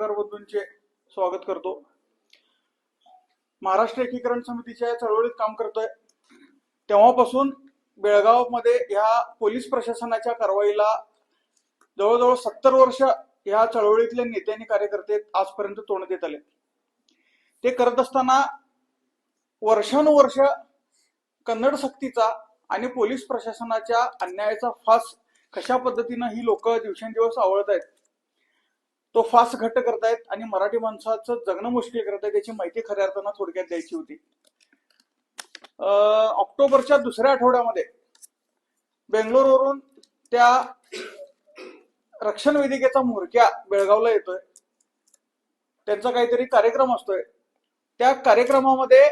पत्रकार बंधूंचे स्वागत करतो. महाराष्ट्र एकीकरण समितीच्या चळवळीत काम करतोय. तेव्हापासून बेळगावमध्ये ह्या पोलीस प्रशासनाच्या कारवाईला जवळजवळ सत्तर वर्ष ह्या चळवळीतले नेते आणि कार्यकर्ते आजपर्यंत तोंड देत आले ते करत असताना वर्षानुवर्ष कन्नड सक्तीचा आणि पोलीस प्रशासनाच्या अन्यायाचा फास कशा पद्धतीनं ही लोक दिवसेंदिवस आवळत आहेत तो फास घट्ट करतायत आणि मराठी माणसाचं जगणं मुश्किल करतायत याची माहिती खऱ्या अर्थानं थोडक्यात द्यायची होती. ऑक्टोबरच्या दुसऱ्या आठवड्यामध्ये बेंगलोरवरून त्या रक्षण वेदिकेचा म्होरक्या बेळगावला येतोय. त्यांचा काहीतरी कार्यक्रम असतोय. त्या कार्यक्रमामध्ये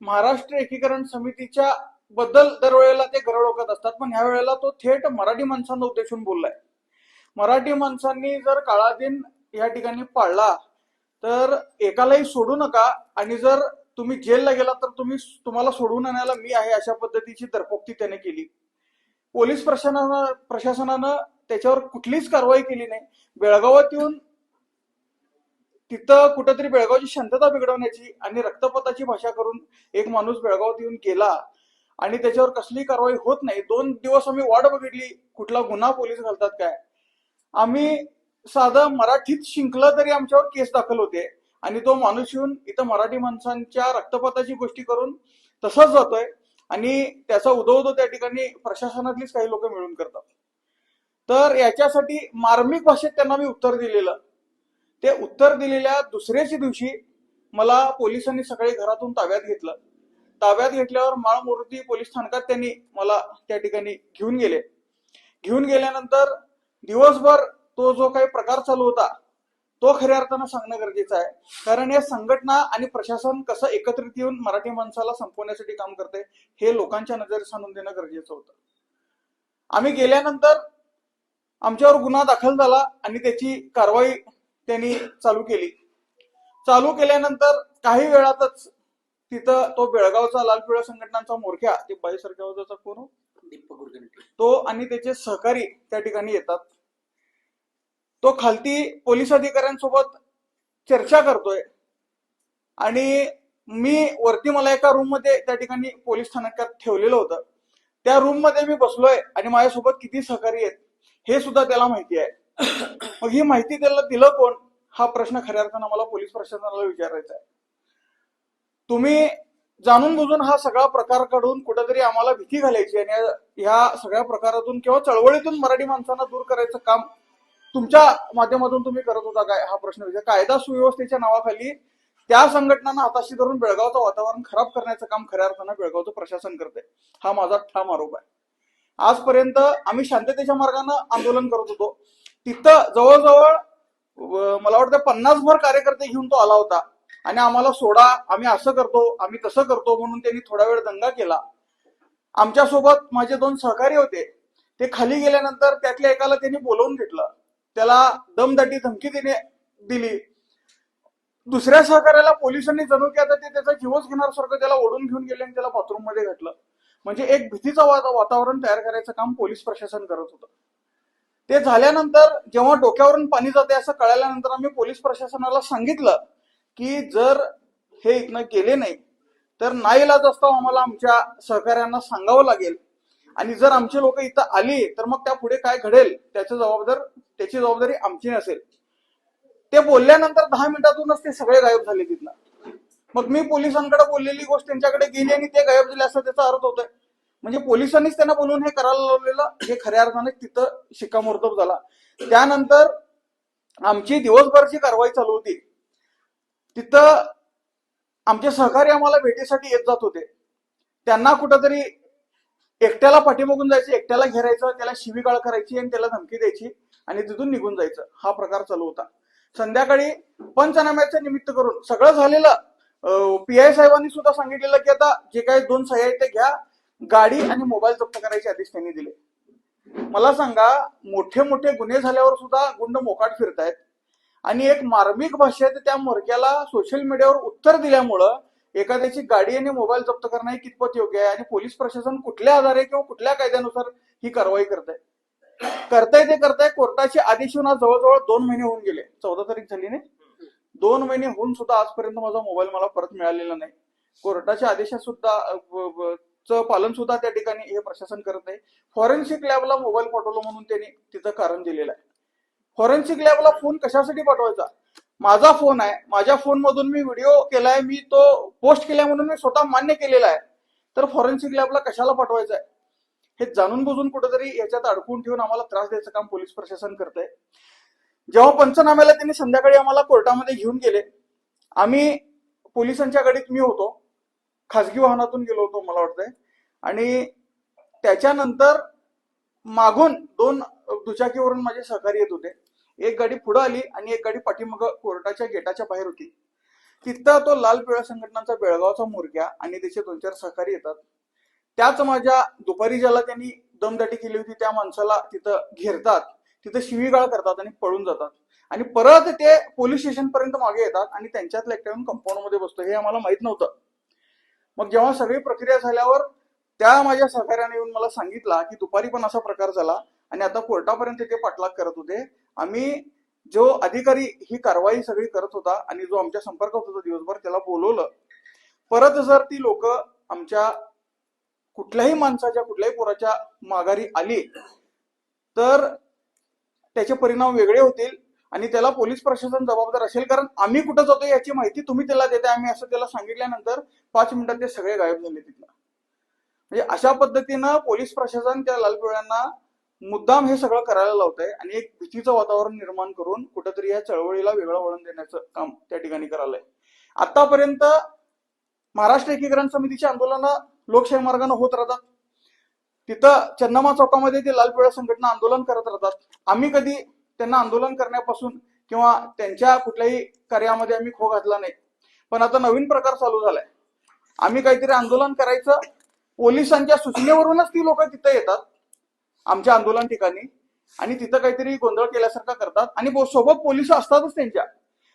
महाराष्ट्र एकीकरण समितीच्या बद्दल दरवेळेला ते गरळोकत असतात पण ह्या वेळेला तो थेट मराठी माणसांना उद्देशून बोललाय. मराठी माणसांनी जर काळा दिन या ठिकाणी पाळला तर एकालाही सोडू नका. आणि जर तुम्ही जेलला गेला तर तुम्ही तुम्हाला सोडून आणायला मी आहे अशा पद्धतीची दरपोक्ती त्याने केली. पोलीस प्रशासनानं प्रशासनानं त्याच्यावर कुठलीच कारवाई केली नाही. बेळगावात येऊन तिथं कुठंतरी बेळगावची शांतता बिघडवण्याची आणि रक्तपताची भाषा करून एक माणूस बेळगावात येऊन गेला आणि त्याच्यावर कसली कारवाई होत नाही. दोन दिवस आम्ही वाट बघितली कुठला गुन्हा पोलीस घालतात काय. आम्ही साधं मराठीत शिंकलं तरी आमच्यावर केस दाखल होते. आणि तो माणूस येऊन इथं मराठी माणसांच्या रक्तपाताची गोष्टी करून तसंच जातोय. आणि त्याचा उदोउदो त्या ठिकाणी प्रशासनातलीच काही लोक मिळून करतात. तर याच्यासाठी मार्मिक भाषेत त्यांना मी उत्तर दिलेलं. ते उत्तर दिलेल्या दुसऱ्याच दिवशी मला पोलिसांनी सकाळी घरातून ताब्यात घेतलं. ताब्यात घेतल्यावर माळमूर्ती पोलीस स्थानकात त्यांनी मला त्या ठिकाणी घेऊन गेले. घेऊन गेल्यानंतर दिवसभर तो जो काही प्रकार चालू होता तो खऱ्या अर्थानं सांगणं गरजेचं आहे. कारण या संघटना आणि प्रशासन कसं एकत्रित येऊन मराठी माणसाला संपवण्यासाठी काम करते हे लोकांच्या नजरेस आणून देणं गरजेचं होतं. आम्ही गेल्यानंतर आमच्यावर गुन्हा दाखल झाला आणि त्याची कारवाई त्यांनी चालू केली. चालू केल्यानंतर काही वेळातच तिथं तो बेळगावचा लाल पिवळ्या संघटनांचा मोरख्या ते बाई सरकारचा कोण हो? दीपक तो आणि त्याचे सहकारी त्या ठिकाणी येतात. तो खालती पोलीस अधिकाऱ्यांसोबत चर्चा करतोय. आणि मी वरती मला एका रूममध्ये त्या ठिकाणी पोलीस स्थानकात ठेवलेलं होतं. त्या रूममध्ये मी बसलोय आणि माझ्यासोबत किती सहकारी आहेत हे सुद्धा त्याला माहिती आहे. मग ही माहिती त्याला दिलं कोण? हा प्रश्न खऱ्या अर्थानं मला पोलीस प्रशासनाला विचारायचा आहे. तुम्ही जाणून बुजून हा सगळा प्रकार काढून कुठेतरी आम्हाला भीती घालायची आणि ह्या सगळ्या प्रकारातून किंवा चळवळीतून मराठी माणसांना दूर करायचं काम तुमच्या माध्यमातून तुम्ही करत होता काय हा प्रश्न विचार? कायदा सुव्यवस्थेच्या नावाखाली त्या संघटनांना हाताशी धरून बेळगावचं वातावरण खराब करण्याचं काम खऱ्या अर्थानं बेळगावचं प्रशासन करते हा माझा ठाम आरोप आहे. आजपर्यंत आम्ही शांततेच्या मार्गानं आंदोलन करत होतो. तिथं जवळजवळ मला वाटतं पन्नास भर कार्यकर्ते घेऊन तो आला होता. आणि आम्हाला सोडा आम्ही असं करतो आम्ही तसं करतो म्हणून त्यांनी थोडा वेळ दंगा केला. आमच्यासोबत माझे दोन सहकारी होते. ते खाली गेल्यानंतर त्यातल्या एकाला त्यांनी बोलवून घेतलं. त्याला दमदाटी धमकी देणे दिली. दुसऱ्या सहकार्याला पोलिसांनी जणू की आता ते त्याचा जीवच घेणार सारखं त्याला ओढून घेऊन गेले आणि त्याला बाथरूममध्ये घातलं. म्हणजे एक भीतीचं वातावरण तयार करायचं काम पोलीस प्रशासन करत होतं. ते झाल्यानंतर जेव्हा डोक्यावरून पाणी जाते असं कळाल्यानंतर आम्ही पोलीस प्रशासनाला सांगितलं की जर हे इथनं गेले नाही तर नाईलाज असता आम्हाला आमच्या सहकाऱ्यांना सांगावं लागेल. आणि जर आमचे लोक इथं आली तर मग त्या पुढे काय घडेल? त्याचं जबाबदार त्याची जबाबदारी आमची नसेल. ते बोलल्यानंतर दहा मिनिटातूनच ते सगळे गायब झाले तिथला मग मी पोलिसांकडे बोललेली गोष्ट त्यांच्याकडे गेली आणि ते गायब झाले असं त्याचा अर्थ होतोय. म्हणजे पोलिसांनीच त्यांना बोलून हे करायला लावलेलं हे खऱ्या अर्थाने तिथं शिक्कामोर्तब झाला. त्यानंतर आमची दिवसभरची कारवाई चालू होती. तिथं आमचे सहकारी आम्हाला भेटीसाठी येत जात होते. त्यांना कुठंतरी एकट्याला पाठीमागून जायचं एकट्याला घेरायचं त्याला शिवीगाळ करायची आणि त्याला धमकी द्यायची. आणि तिथून निघून जायचं. हा प्रकार चालू होता. संध्याकाळी पंचनाम्याचं निमित्त करून सगळं झालेलं पी आय साहेबांनी सुद्धा सांगितलेलं की आता जे काही दोन सह्या ते घ्या. गाडी आणि मोबाईल जप्त करायचे आदेश त्यांनी दिले. मला सांगा मोठे मोठे गुन्हे झाल्यावर सुद्धा गुंड मोकाट फिरतायत. आणि एक मार्मिक भाषेत त्या मोरक्याला सोशल मीडियावर उत्तर दिल्यामुळं एखाद्याची गाडी आणि मोबाईल जप्त करणं हे कितपत योग्य आहे? आणि पोलीस प्रशासन कुठल्या आधारे किंवा कुठल्या कायद्यानुसार ही कारवाई करत आहे करताय ते करताय कोर्टाचे आदेश येऊन आज जवळजवळ दोन महिने होऊन गेले. चौदा तारीख झाली नाही. दोन महिने होऊन सुद्धा आजपर्यंत माझा मोबाईल मला परत मिळालेला नाही. कोर्टाच्या आदेशात सुद्धा च चं पालन सुद्धा त्या ठिकाणी हे प्रशासन करत नाही फॉरेन्सिक लॅबला मोबाईल पाठवला म्हणून त्यांनी तिथं कारण दिलेलं आहे. फॉरेन्सिक लॅबला फोन कशासाठी पाठवायचा? माझा फोन आहे. माझ्या फोनमधून मी व्हिडिओ केलाय मी तो पोस्ट केल्या म्हणून मी स्वतः मान्य केलेला आहे. तर फॉरेन्सिक लॅबला कशाला पाठवायचा आहे हे जाणून बुजून कुठेतरी याच्यात अडकून ठेवून आम्हाला त्रास द्यायचं काम पोलीस प्रशासन करत आहे जेव्हा पंचनाम्याला त्यांनी संध्याकाळी आम्हाला कोर्टामध्ये घेऊन गेले आम्ही पोलिसांच्या गाडीत मी होतो. खासगी वाहनातून गेलो होतो मला वाटतंय. आणि त्याच्यानंतर मागून दोन दुचाकीवरून माझे सहकारी येत होते. एक गाडी पुढे आली आणि एक गाडी पाठीमाग कोर्टाच्या गेटाच्या बाहेर होती. तिथं तो लाल पिवळ्या संघटनांचा बेळगावचा मुरग्या आणि त्याचे दोन चार सहकारी येतात. त्याच माझ्या दुपारी ज्याला त्यांनी दमदाटी केली होती त्या माणसाला तिथं घेरतात तिथं शिवीगाळ करतात आणि पळून जातात. आणि परत ते पोलीस स्टेशन पर्यंत मागे येतात आणि त्यांच्यात एकट्याहून कंपाऊंडमध्ये बसतो हे आम्हाला माहीत नव्हतं. मग जेव्हा सगळी प्रक्रिया झाल्यावर त्या माझ्या सहकार्याने येऊन मला सांगितला की दुपारी पण असा प्रकार झाला आणि आता कोर्टापर्यंत ते पाठलाग करत होते. आम्ही जो अधिकारी ही कारवाई सगळी करत होता आणि जो आमच्या संपर्कात होता दिवसभर त्याला बोलवलं. परत जर ती लोक आमच्या कुठल्याही माणसाच्या कुठल्याही पोराच्या माघारी आली तर त्याचे परिणाम वेगळे होतील आणि त्याला पोलीस प्रशासन जबाबदार असेल. कारण आम्ही कुठं जातो याची माहिती तुम्ही त्याला देताय. आम्ही असं त्याला सांगितल्यानंतर पाच मिनिटात ते सगळे गायब झाले तिथनं. म्हणजे अशा पद्धतीनं पोलीस प्रशासन त्या लालपिवळ्यांना मुद्दाम हे सगळं करायला लावतंय आणि एक भीतीचं वातावरण निर्माण करून कुठंतरी या चळवळीला वेगळं वळण देण्याचं काम त्या ठिकाणी करायला आहे आतापर्यंत महाराष्ट्र एकीकरण समितीची आंदोलनं लोकशाही मार्गाने होत राहतात. तिथं चन्नामा चौकामध्ये ते लाल पिवळ्या संघटना आंदोलन करत राहतात. आम्ही कधी त्यांना आंदोलन करण्यापासून किंवा त्यांच्या कुठल्याही कार्यामध्ये आम्ही खो घातला नाही. पण आता नवीन प्रकार चालू झालाय. आम्ही काहीतरी आंदोलन करायचं. पोलिसांच्या सूचनेवरूनच ती लोक तिथं येतात. आमच्या आंदोलन ठिकाणी. आणि तिथं काहीतरी गोंधळ केल्यासारखा करतात. आणि सोबत पोलीस असतातच त्यांच्या.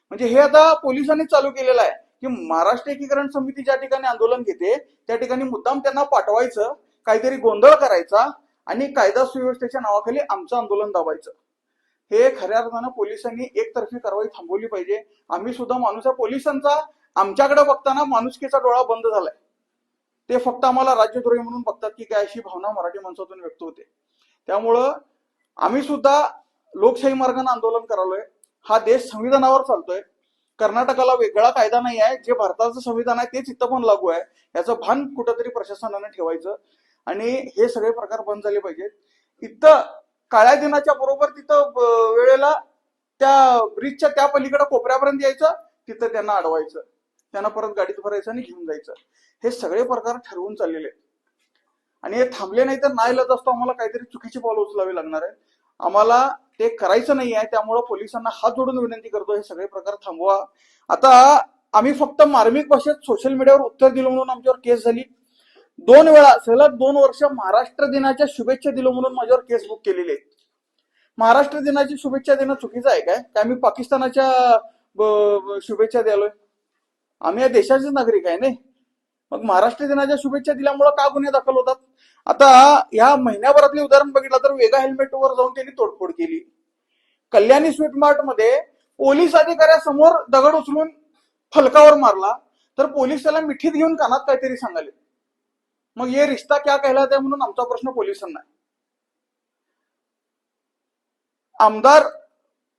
म्हणजे हे आता पोलिसांनी चालू केलेलं आहे. की महाराष्ट्र एकीकरण समिती ज्या ठिकाणी आंदोलन घेते त्या ठिकाणी मुद्दाम त्यांना पाठवायचं काहीतरी गोंधळ करायचा आणि कायदा सुव्यवस्थेच्या नावाखाली आमचं आंदोलन दाबायचं. हे खऱ्या अर्थानं पोलिसांनी एकतर्फी कारवाई थांबवली पाहिजे. आम्ही सुद्धा माणूस आहे पोलिसांचा आमच्याकडे बघताना माणुसकीचा डोळा बंद झालाय. ते फक्त आम्हाला राज्यद्रोही म्हणून बघतात की काय अशी भावना मराठी माणसातून व्यक्त होते. त्यामुळं आम्ही सुद्धा लोकशाही मार्गाने आंदोलन करालोय. हा देश संविधानावर चालतोय. कर्नाटकाला वेगळा कायदा नाही आहे जे भारताचं संविधान आहे तेच इथं पण लागू आहे. याचं भान कुठंतरी प्रशासनाने ठेवायचं. आणि हे सगळे प्रकार बंद झाले पाहिजेत. इथं काळ्या दिनाच्या बरोबर तिथं वेळेला त्या ब्रिजच्या त्या पलीकडे कोपऱ्यापर्यंत यायचं तिथं त्यांना अडवायचं. त्यांना परत गाडीत भरायचं आणि घेऊन जायचं. हे सगळे प्रकार ठरवून चाललेले आहेत. आणि हे थांबले नाही तर नाही लत असतो आम्हाला काहीतरी चुकीची पावलं उचलावी लागणार आहे. आम्हाला ते करायचं नाही आहे त्यामुळं पोलिसांना हात जोडून विनंती करतो हे सगळे प्रकार थांबवा. आता आम्ही फक्त मार्मिक भाषेत सोशल मीडियावर उत्तर दिलं म्हणून आमच्यावर केस झाली. दोन वेळा सलग दोन वर्ष महाराष्ट्र दिनाच्या शुभेच्छा दिलो म्हणून माझ्यावर केस बुक केलेली. आहे महाराष्ट्र दिनाची शुभेच्छा देणं चुकीचं आहे काय? काय आम्ही पाकिस्तानाच्या शुभेच्छा द्यालोय? आम्ही या देशाचे नागरिक आहे नाही मग महाराष्ट्र दिनाच्या शुभेच्छा दिल्यामुळे का गुन्हे दाखल होतात? आता या महिन्याभरातले उदाहरण बघितलं तर वेगा हेल्मेटवर जाऊन त्यांनी तोडफोड केली. कल्याणी स्वीट मार्टमध्ये पोलीस अधिकाऱ्यासमोर दगड उचलून फलकावर मारला. तर पोलीस त्याला मिठीत घेऊन कानात काहीतरी सांगाले. मग ये रिश्ता क्या कहला है म्हणून आमचा प्रश्न पोलिसांना आमदार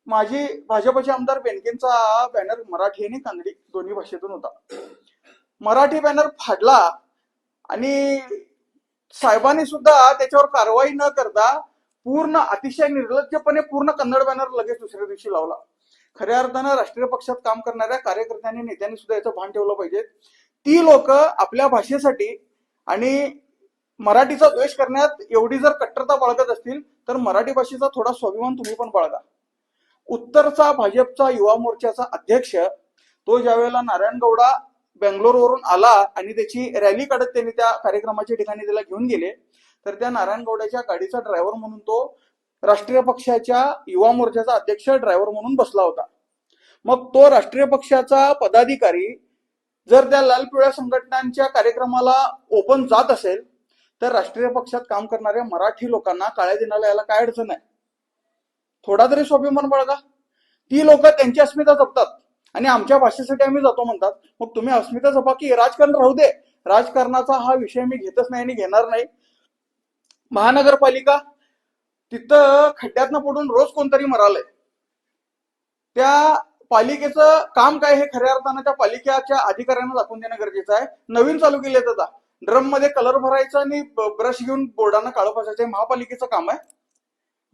माझी भाजपचे आमदार बेनकेंचा बॅनर मराठी आणि कानडी दोन्ही भाषेतून होता. मराठी बॅनर फाडला आणि साहेबांनी सुद्धा त्याच्यावर कारवाई न करता पूर्ण अतिशय निर्लज्जपणे पूर्ण कन्नड बॅनर लगेच दुसऱ्या दिवशी लावला. खऱ्या अर्थानं राष्ट्रीय पक्षात काम करणाऱ्या कार्यकर्त्यांनी नेत्यांनी सुद्धा याचं भान ठेवलं पाहिजे. ती लोक आपल्या भाषेसाठी आणि मराठीचा द्वेष करण्यात एवढी जर कट्टरता बाळगत असतील तर मराठी भाषेचा थोडा स्वाभिमान तुम्ही पण बाळगा. उत्तरचा भाजपचा युवा मोर्चाचा अध्यक्ष तो ज्यावेळेला नारायण गौडा बेंगलोरवरून आला आणि त्याची रॅली काढत त्यांनी त्या कार्यक्रमाच्या ठिकाणी त्याला घेऊन गेले. तर त्या नारायण गौड्याच्या गाडीचा ड्रायव्हर म्हणून तो राष्ट्रीय पक्षाच्या युवा मोर्चाचा अध्यक्ष ड्रायव्हर म्हणून बसला होता. मग तो राष्ट्रीय पक्षाचा पदाधिकारी जर त्या लाल पिवळ्या संघटनांच्या कार्यक्रमाला ओपन जात असेल तर राष्ट्रीय पक्षात काम करणाऱ्या मराठी लोकांना काळ्या दिनाला याला काय अडचण आहे? थोडा तरी स्वाभिमान बाळगा. ती लोक त्यांची अस्मिता जपतात. आणि आमच्या भाषेसाठी आम्ही जातो म्हणतात. मग तुम्ही अस्मिता जपा की राजकारण राहू दे. राजकारणाचा हा विषय मी घेतच नाही आणि घेणार नाही. महानगरपालिका तिथं खड्ड्यातनं पडून रोज कोणतरी मरालय. त्या पालिकेचं काम काय हे खऱ्या अर्थानं त्या पालिकेच्या अधिकाऱ्यांना दाखवून देणं गरजेचं आहे. नवीन चालू केले आता ड्रममध्ये कलर भरायचा आणि ब्रश घेऊन बोर्डानं काळं फासायचं महापालिकेचं काम आहे.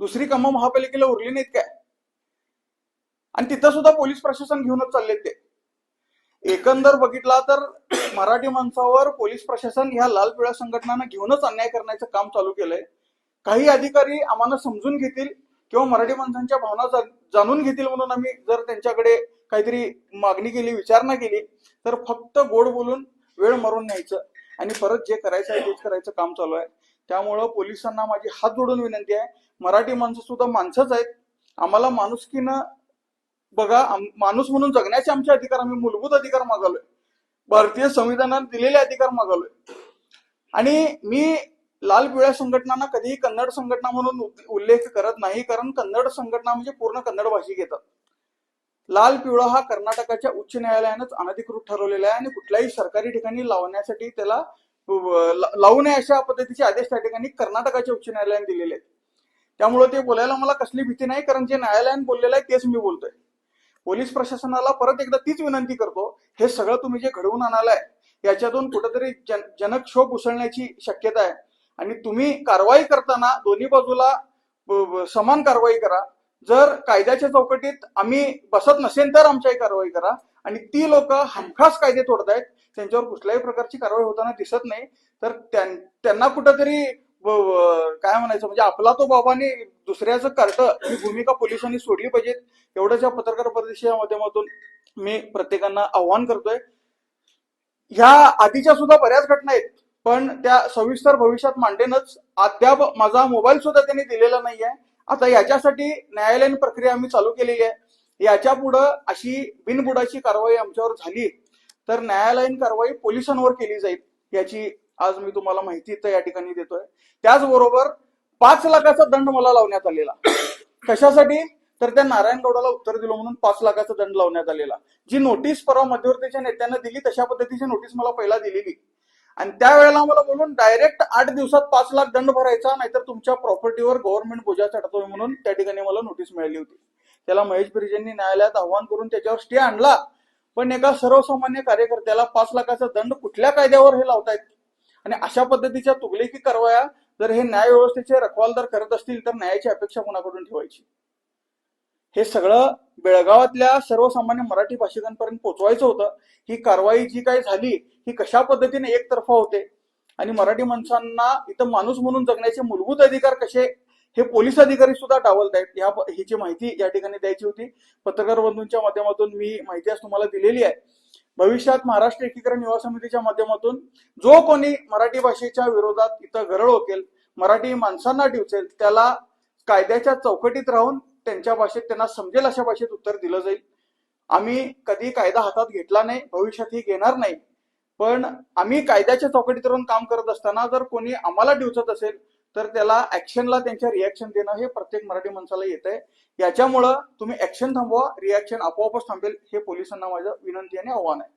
दुसरी कामं महापालिकेला उरली नाहीत काय? आणि तिथं सुद्धा पोलीस प्रशासन घेऊनच चालले ते. एकंदर बघितला तर मराठी माणसावर पोलीस प्रशासन ह्या लाल पिळा संघटनांना घेऊनच अन्याय करण्याचं काम चालू केलंय. काही अधिकारी आम्हाला समजून घेतील किंवा मराठी माणसांच्या भावना जाणून घेतील म्हणून आम्ही जर त्यांच्याकडे काहीतरी मागणी केली विचारणा केली तर फक्त गोड बोलून वेळ मारून न्यायचं आणि परत जे करायचं आहे तेच करायचं काम चालू आहे. त्यामुळं पोलिसांना माझी हात जोडून विनंती आहे. मराठी माणसं सुद्धा माणसंच आहेत. आम्हाला माणुसकीनं बघा माणूस म्हणून जगण्याचे आमचे अधिकार आम्ही मूलभूत अधिकार मागालोय. भारतीय संविधानात दिलेले अधिकार मागालोय. आणि मी लाल पिवळ्या संघटनांना कधीही कन्नड संघटना म्हणून उल्लेख करत नाही कारण कन्नड संघटना म्हणजे पूर्ण कन्नड भाषिक येतात लाल पिवळा हा कर्नाटकाच्या उच्च न्यायालयानंच अनधिकृत ठरवलेला आहे आणि कुठल्याही सरकारी ठिकाणी लावण्यासाठी त्याला लावू नये अशा पद्धतीचे आदेश त्या ठिकाणी कर्नाटकाच्या उच्च न्यायालयाने दिलेले आहेत. त्यामुळे ते बोलायला मला कसली भीती नाही कारण जे न्यायालयाने बोललेलं आहे तेच मी बोलतोय. पोलीस प्रशासनाला परत एकदा तीच विनंती करतो हे सगळं तुम्ही जे घडवून आणालाय याच्यातून कुठेतरी जन जनक्षोभ उसळण्याची शक्यता आहे. आणि तुम्ही कारवाई करताना दोन्ही बाजूला समान कारवाई करा. जर कायद्याच्या चौकटीत आम्ही बसत नसेल तर आमच्याही कारवाई करा. आणि ती लोक हमखास कायदे तोडतायत त्यांच्यावर कुठल्याही प्रकारची कारवाई होताना दिसत नाही. तर त्यां- त्यांना कुठंतरी काय म्हणायचं म्हणजे आपला तो बाबाने दुसऱ्याचं कर्त ही भूमिका पोलिसांनी सोडली पाहिजे. एवढंच या पत्रकार परिषदेच्या माध्यमातून मी प्रत्येकांना आव्हान करतोय. ह्या आधीच्या सुद्धा बऱ्याच घटना आहेत पण त्या सविस्तर भविष्यात मांडेनच. अद्याप माझा मोबाईल सुद्धा त्यांनी दिलेला नाहीये. आता याच्यासाठी न्यायालयीन प्रक्रिया आम्ही चालू केलेली आहे. याच्या पुढं अशी बिनबुडाची कारवाई आमच्यावर झाली तर न्यायालयीन कारवाई पोलिसांवर केली जाईल याची आज मी तुम्हाला माहिती इथं या ठिकाणी देतोय. त्याचबरोबर पाच लाखाचा दंड मला लावण्यात आलेला. कशासाठी? तर त्या नारायण गौडाला उत्तर दिलं म्हणून पाच लाखाचा दंड लावण्यात आलेला. जी नोटीस परवा मध्यवर्तीच्या नेत्यांना दिली तशा पद्धतीची नोटीस मला पहिला दिलेली. आणि त्यावेळेला मला बोलून डायरेक्ट आठ दिवसात पाच लाख दंड भरायचा नाहीतर तुमच्या प्रॉपर्टीवर गव्हर्नमेंट बोजा चढतोय म्हणून त्या ठिकाणी मला नोटीस मिळाली होती. त्याला महेश बिर्जेंनी न्यायालयात आव्हान करून त्याच्यावर स्टे आणला. पण एका सर्वसामान्य कार्यकर्त्याला पाच लाखाचा दंड कुठल्या कायद्यावर हे लावतायत? आणि अशा पद्धतीच्या तुगलेकी कारवाया जर हे न्याय व्यवस्थेचे रखवालदार करत असतील तर न्यायाची अपेक्षा कोणाकडून ठेवायची? हे सगळं बेळगावातल्या सर्वसामान्य मराठी भाषिकांपर्यंत पोहोचवायचं होतं. ही कारवाई जी काही झाली ही कशा पद्धतीने एकतर्फा होते? आणि मराठी माणसांना इथं माणूस म्हणून जगण्याचे मूलभूत अधिकार कसे? हे पोलीस अधिकारी सुद्धा डावलत आहेत ह्या हिची माहिती या ठिकाणी द्यायची होती. पत्रकार बंधूंच्या माध्यमातून मी माहिती आज तुम्हाला दिलेली आहे. भविष्यात महाराष्ट्र एकीकरण युवा समितीच्या माध्यमातून जो कोणी मराठी भाषेच्या विरोधात इथं गरळ ओकेल मराठी माणसांना डिवचेल त्याला कायद्याच्या चौकटीत राहून त्यांच्या भाषेत त्यांना समजेल अशा भाषेत उत्तर दिलं जाईल. आम्ही कधी कायदा हातात घेतला नाही भविष्यातही घेणार नाही. पण आम्ही कायद्याच्या चौकटीत राहून काम करत असताना जर कोणी आम्हाला डिवचत असेल तर त्याला ऍक्शनला त्यांच्या रिॲक्शन देणं हे प्रत्येक मराठी माणसाला येत आहे याच्यामुळं तुम्ही ऍक्शन थांबवा रिॲक्शन आपोआपच थांबेल हे पोलिसांना माझं विनंती आणि आव्हान आहे.